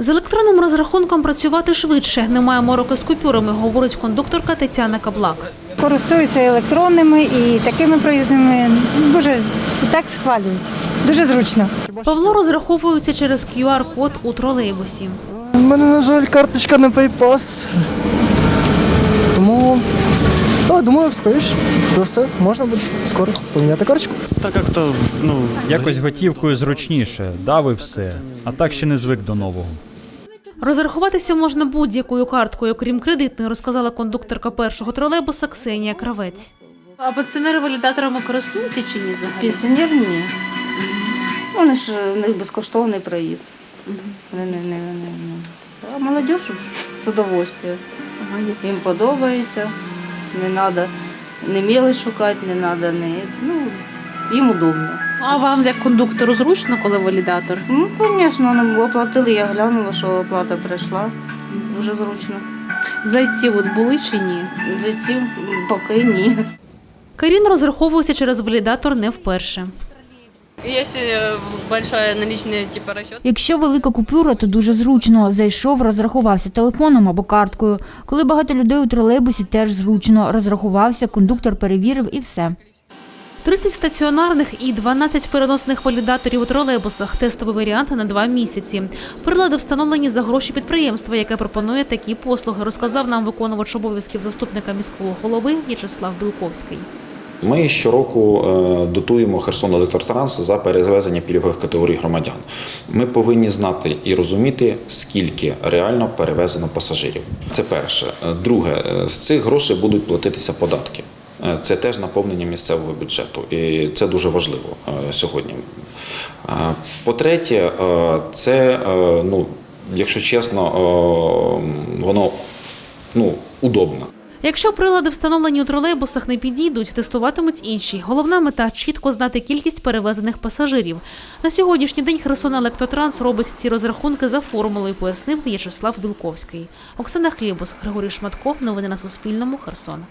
З електронним розрахунком працювати швидше. Немає мороки з купюрами, говорить кондукторка Тетяна Каблак. Користуються електронними і такими проїзними дуже і так схвалюють. Дуже зручно. Павло розраховується через QR-код у тролейбусі. У мене, на жаль, карточка на PayPass. Тому, а, думаю, скоріш за все, можна буде скоро поміняти карточку. Та як-то, ну, Якось готівкою зручніше, дав і все. А так ще не звик до нового. Розрахуватися можна будь-якою карткою, крім кредитної, розказала кондукторка першого тролейбуса Ксенія Кравець. А пенсіонери валідаторами користуються чи ні взагалі? Пенсіонер ні. Вони ж у них безкоштовний проїзд. Не, не, не, не. А молодь з удовольствием. Їм подобається, не треба не міли шукати, не треба не. Ну, їм удобно. А вам як кондуктору зручно, коли валідатор? Ну, звісно, вони оплатили, я глянула, що оплата прийшла. Дуже зручно. Зайці от були чи ні? Зайців поки ні. Карін розраховується через валідатор не вперше. Если большая наличная типа расчет, Якщо велика купюра, то дуже зручно. Зайшов, розрахувався телефоном або карткою. Коли багато людей у тролейбусі, теж зручно. Розрахувався, кондуктор перевірив і все. 30 стаціонарних і 12 переносних валідаторів у тролейбусах. Тестовий варіант на два місяці. Прилади встановлені за гроші підприємства, яке пропонує такі послуги, розказав нам виконувач обов'язків заступника міського голови В'ячеслав Білковський. Ми щороку е, дотуємо Херсон Електротранс за перевезення пільгових категорій громадян. Ми повинні знати і розуміти, скільки реально перевезено пасажирів. Це перше. Е, Друге, е, з цих грошей будуть платитися податки. Е, Це теж наповнення місцевого бюджету, і це дуже важливо е, сьогодні. Е, По-третє, це, ну, якщо чесно, воно ну, удобно. Якщо прилади, встановлені у тролейбусах, не підійдуть, тестуватимуть інші. Головна мета чітко знати кількість перевезених пасажирів. На сьогоднішній день Херсон Електротранс робить ці розрахунки за формулою, пояснив В'ячеслав Білковський. Оксана Хлібус, Григорій Шматко. Новини на Суспільному. Херсон.